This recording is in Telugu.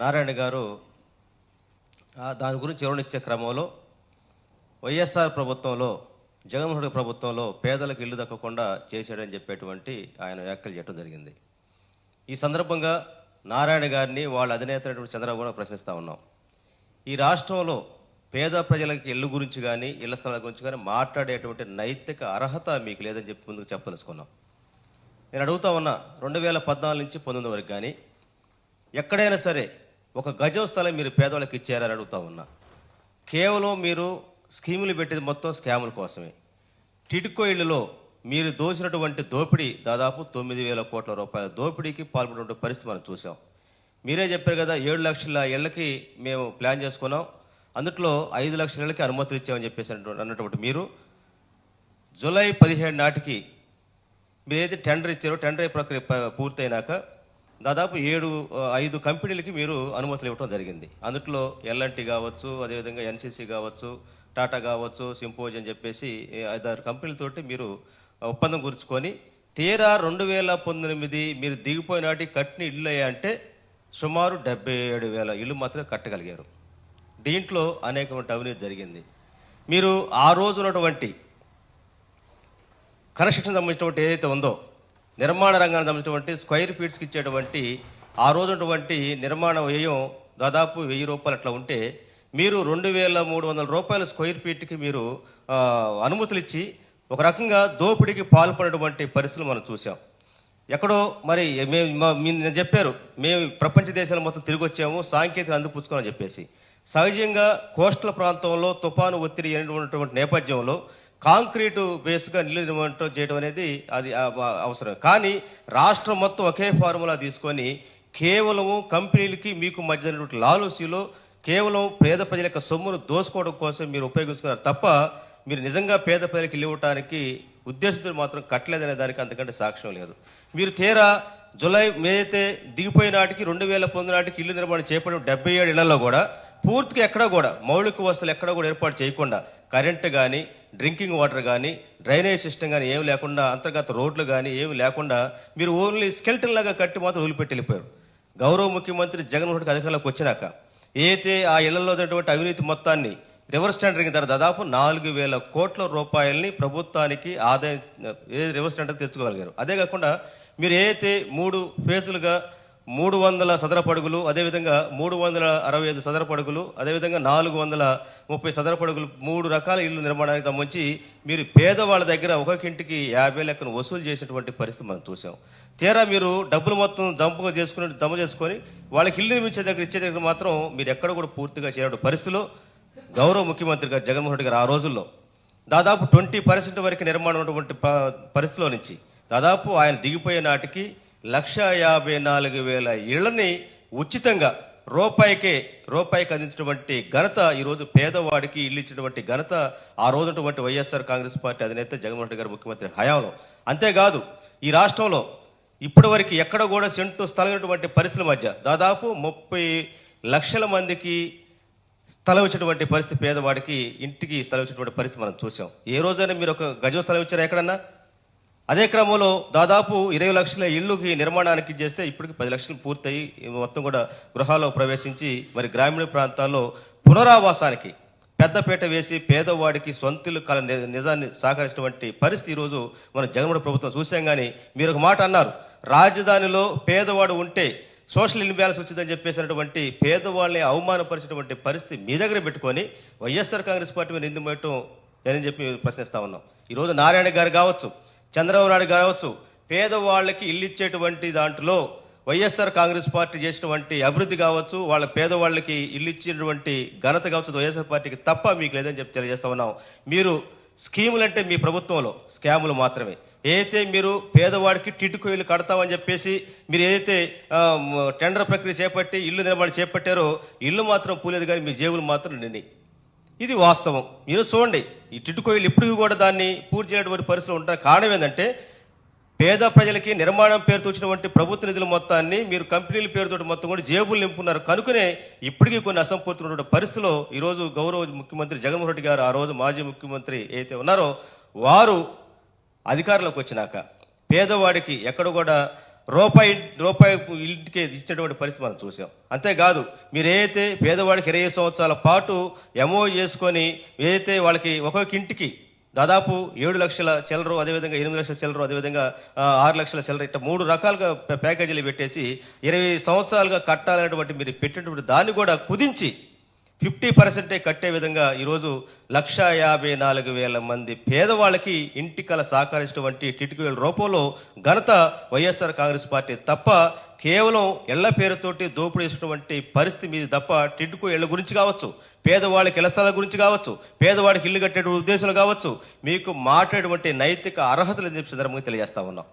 నారాయణ గారు దాని గురించి వివరణిచ్చే క్రమంలో వైఎస్ఆర్ ప్రభుత్వంలో జగన్మోహన్ రెడ్డి ప్రభుత్వంలో పేదలకు ఇల్లు దక్కకుండా చేశాడని చెప్పేటువంటి ఆయన వ్యాఖ్యలు చేయడం జరిగింది. ఈ సందర్భంగా నారాయణ గారిని వాళ్ళ అధినేత చంద్రబాబు కూడా ప్రశ్నిస్తూ ఉన్నాం. ఈ రాష్ట్రంలో పేద ప్రజలకి ఇల్లు గురించి కానీ ఇళ్ళ స్థలాల గురించి కానీ మాట్లాడేటువంటి నైతిక అర్హత మీకు లేదని చెప్పి ముందుకు చెప్పదలుచుకున్నాం. నేను అడుగుతా ఉన్నా రెండు వేల పద్నాలుగు నుంచి పంతొమ్మిది వరకు కానీ ఎక్కడైనా సరే ఒక గజం స్థలం మీరు పేదవాళ్ళకి ఇచ్చారని అడుగుతా ఉన్నా. కేవలం మీరు స్కీములు పెట్టేది మొత్తం స్కాముల కోసమే. టిటికో ఇళ్ళలో మీరు దోచినటువంటి దోపిడీ దాదాపు తొమ్మిది వేల కోట్ల రూపాయల దోపిడీకి పాల్పడిన పరిస్థితి మనం చూసాం మీరే చెప్పారు కదా ఏడు లక్షల ఇళ్ళకి మేము ప్లాన్ చేసుకున్నాం. అందుట్లో ఐదు లక్షల ఇళ్ళకి అనుమతులు ఇచ్చామని చెప్పేసి అన్నటువంటి- అన్నటువంటి మీరు. జూలై పదిహేడు నాటికి మీరు ఏదైతే టెండర్ ఇచ్చారో టెండర్ ప్రక్రియ పూర్తయినాక దాదాపు ఏడు ఐదు కంపెనీలకి మీరు అనుమతులు ఇవ్వడం జరిగింది. అందుట్లో ఎల్ఎన్టీ కావచ్చు అదేవిధంగా ఎన్సీసీ కావచ్చు టాటా కావచ్చు సింపోజ్ అని చెప్పేసి ఐదారు కంపెనీలతోటి మీరు ఒప్పందం గుర్చుకొని తీరా రెండు వేల పంతొమ్మిది మీరు దిగిపోయినాటి కట్టిన ఇల్లు అంటే సుమారు డెబ్బై ఏడు వేల ఇల్లు మాత్రమే కట్టగలిగారు. దీంట్లో అనేకమైన అవినీతి జరిగింది. మీరు ఆ రోజు ఉన్నటువంటి కన్స్ట్రక్షన్ సంబంధించినటువంటి ఏదైతే ఉందో నిర్మాణ రంగానికి సంబంధించినటువంటి స్క్వైర్ ఫీట్స్కి ఇచ్చేటువంటి ఆ రోజునటువంటి నిర్మాణ వ్యయం దాదాపు వెయ్యి రూపాయలు అట్లా ఉంటే మీరు రెండు వేల మూడు వందల రూపాయల స్క్వైర్ ఫీట్కి మీరు అనుమతులు ఇచ్చి ఒక రకంగా దోపిడీకి పాల్పడినటువంటి పరిస్థితులు మనం చూసాం ఎక్కడో మరి మేము నేను చెప్పారు మేము ప్రపంచ దేశాలు మొత్తం తిరిగి వచ్చాము సాంకేతికత అందిపుచ్చుకోమని చెప్పేసి. సహజంగా కోస్టల్ ప్రాంతంలో తుఫాను ఒత్తిడి ఉన్నటువంటి నేపథ్యంలో కాంక్రీటు బేస్గా నీళ్ళు నిర్మాణం చేయడం అనేది అది అవసరం. కానీ రాష్ట్రం మొత్తం ఒకే ఫార్ములా తీసుకొని కేవలము కంపెనీలకి మీకు మధ్య ఉన్నటువంటి లాలూసీలో కేవలం పేద ప్రజల యొక్క సొమ్మును దోసుకోవడం కోసం మీరు ఉపయోగించుకున్నారు తప్ప మీరు నిజంగా పేద ప్రజలకు ఇల్లు ఇవ్వటానికి ఉద్దేశంతో మాత్రం కట్టలేదనే దానికి అంతకంటే సాక్ష్యం లేదు. మీరు తీరా జులై మే అయితే దిగిపోయిన నాటికి రెండు వేల పంతొమ్మిది నాటికి ఇల్లు నిర్మాణం చేపడిన డెబ్బై ఏడు ఇళ్ళలో కూడా పూర్తిగా ఎక్కడ కూడా మౌలిక వసతులు ఎక్కడ కూడా ఏర్పాటు చేయకుండా కరెంటు కానీ డ్రింకింగ్ వాటర్ కానీ డ్రైనేజ్ సిస్టమ్ కానీ ఏమి లేకుండా అంతర్గత రోడ్లు కానీ ఏమి లేకుండా మీరు ఓన్లీ స్కెల్టన్ లాగా కట్టి మాత్రం వదిలిపెట్టి వెళ్ళిపోయారు. గౌరవ ముఖ్యమంత్రి జగన్మోహన్ రెడ్డి అధికారంలోకి వచ్చినాక ఏదైతే ఆ ఇళ్ళలో ఉన్నటువంటి అవినీతి మొత్తాన్ని రివర్స్ టెండరింగ్ ధర దాదాపు నాలుగు వేల కోట్ల రూపాయలని ప్రభుత్వానికి ఆదాయం ఏ రివర్స్ టెండర్ తెచ్చుకోగలిగారు. అదే కాకుండా మీరు ఏదైతే మూడు ఫేజులుగా మూడు వందల సదరపడుగులు అదేవిధంగా మూడు వందల అరవై ఐదు సదరపడుగులు అదేవిధంగా నాలుగు వందల ముప్పై సదరపడుగులు మూడు రకాల ఇల్లు నిర్మాణానికి సంబంధించి మీరు పేదవాళ్ళ దగ్గర ఒక్కొక్కింటికి యాభై లెక్కను వసూలు చేసినటువంటి పరిస్థితి మనం చూసాం. తీరా మీరు డబ్బులు మొత్తం జంపుగా చేసుకుని జమ చేసుకొని వాళ్ళకి ఇల్లు నిర్మించే దగ్గర ఇచ్చే దగ్గర మాత్రం మీరు ఎక్కడ కూడా పూర్తిగా చేయడం పరిస్థితిలో గౌరవ ముఖ్యమంత్రి గారు జగన్మోహన్ రెడ్డి గారు ఆ రోజుల్లో దాదాపు ట్వంటీ పర్సెంట్ వరకు నిర్మాణం ఉన్నటువంటి ప- పరిస్థితిలో నుంచి దాదాపు ఆయన దిగిపోయే నాటికి లక్ష యాభై నాలుగు వేల ఇళ్ళని ఉచితంగా రూపాయికే రూపాయికి అందించినటువంటి ఘనత ఈరోజు పేదవాడికి ఇల్లు ఇచ్చినటువంటి ఘనత ఆ రోజు ఉన్నటువంటి వైఎస్ఆర్ కాంగ్రెస్ పార్టీ అధినేత జగన్మోహన్ రెడ్డి గారు ముఖ్యమంత్రి హయాంలో. అంతేకాదు ఈ రాష్ట్రంలో ఇప్పటి వరకు ఎక్కడ కూడా సెంటు స్థలమైనటువంటి పరిస్థితుల మధ్య దాదాపు ముప్పై లక్షల మందికి స్థలం ఇచ్చినటువంటి పరిస్థితి పేదవాడికి ఇంటికి స్థలం ఇచ్చినటువంటి పరిస్థితి మనం చూసాం. ఏ రోజైనా మీరు ఒక గజం స్థలం ఇచ్చారా ఎక్కడన్నా? అదే క్రమంలో దాదాపు ఇరవై లక్షల ఇళ్ళుకి నిర్మాణానికి చేస్తే ఇప్పటికి పది లక్షలు పూర్తయి మొత్తం కూడా గృహాల్లో ప్రవేశించి మరి గ్రామీణ ప్రాంతాల్లో పునరావాసానికి పెద్దపేట వేసి పేదవాడికి సొంతలు కల ని- నిజాన్ని సహకరించినటువంటి పరిస్థితి ఈరోజు మన జగన్మోహన్ ప్రభుత్వం చూసాం కానీ మీరు ఒక మాట అన్నారు రాజధానిలో పేదవాడు ఉంటే సోషల్ ఇన్బ్యాలెన్స్ వచ్చిందని చెప్పేసినటువంటి పేదవాళ్ళని అవమానపరిచినటువంటి పరిస్థితి మీ దగ్గర పెట్టుకొని వైఎస్ఆర్ కాంగ్రెస్ పార్టీ మీద ఎందుకు అని చెప్పి మేము ప్రశ్నిస్తా ఉన్నాం. ఈరోజు నారాయణ గారు కావచ్చు చంద్రబాబు నాయుడు కావచ్చు పేదవాళ్ళకి ఇల్లు ఇచ్చేటువంటి దాంట్లో వైఎస్ఆర్ కాంగ్రెస్ పార్టీ చేసినటువంటి అభివృద్ధి కావచ్చు వాళ్ళ పేదవాళ్ళకి ఇల్లు ఇచ్చినటువంటి ఘనత కావచ్చు వైఎస్ఆర్ పార్టీకి తప్ప మీకు లేదని చెప్పి తెలియజేస్తా ఉన్నాం. మీరు స్కీములు అంటే మీ ప్రభుత్వంలో స్కాములు మాత్రమే. ఏదైతే మీరు పేదవాడికి టిటుకోయిలు కడతామని చెప్పేసి మీరు ఏదైతే టెండర్ ప్రక్రియ చేపట్టి ఇల్లు నిర్మాణం చేపట్టారో ఇల్లు మాత్రం పూలేదు కానీ మీ జేబులు మాత్రం నిండి ఇది వాస్తవం. మీరు చూడండి ఈ టిట్టుకోయిలు ఇప్పటికీ కూడా దాన్ని పూర్తి చేయనటువంటి పరిస్థితులు ఉంటారు. కారణం ఏంటంటే పేద ప్రజలకి నిర్మాణం పేరుతో వచ్చినటువంటి ప్రభుత్వ నిధుల మొత్తాన్ని మీరు కంపెనీల పేరుతో మొత్తం కూడా జేబులు నింపుకున్నారు. కనుకనే ఇప్పటికీ కొన్ని అసంపూర్తున్నటువంటి పరిస్థితిలో ఈరోజు గౌరవ ముఖ్యమంత్రి జగన్మోహన్ రెడ్డి గారు ఆ రోజు మాజీ ముఖ్యమంత్రి ఏదైతే ఉన్నారో వారు అధికారంలోకి వచ్చినాక పేదవాడికి ఎక్కడ కూడా రూపాయి రూపాయి ఇంటికి ఇచ్చేటువంటి పరిస్థితి మనం చూసాం. అంతేకాదు మీరు ఏదైతే పేదవాడికి ఇరవై సంవత్సరాల పాటు ఎమో చేసుకొని ఏదైతే వాళ్ళకి ఒక్కొక్క ఇంటికి దాదాపు ఏడు లక్షల చిల్లరు అదేవిధంగా ఎనిమిది లక్షల చిల్లరు అదేవిధంగా ఆరు లక్షల చిల్లర ఇట్లా మూడు రకాలుగా ప్యాకేజీలు పెట్టేసి ఇరవై సంవత్సరాలుగా కట్టాలనేటువంటి మీరు పెట్టినటువంటి దాన్ని కూడా కుదించి ఫిఫ్టీ పర్సెంటే కట్టే విధంగా ఈరోజు లక్ష యాభై నాలుగు వేల మంది పేదవాళ్ళకి ఇంటి కల సహకరించినటువంటి టిటికి రూపంలో ఘనత వైఎస్ఆర్ కాంగ్రెస్ పార్టీ తప్ప కేవలం ఇళ్ళ పేరుతోటి దోపిడీ చేసినటువంటి పరిస్థితి మీది తప్ప టిడ్కో ఇళ్ళ గురించి కావచ్చు పేదవాళ్ళకి ఇళ్ళ స్థలాల గురించి కావచ్చు పేదవాడికి ఇల్లు కట్టేటువంటి ఉద్దేశాలు కావచ్చు మీకు మాట్లాడేటువంటి నైతిక అర్హతలు అని చెప్పి సందర్భంగా తెలియజేస్తా ఉన్నాం.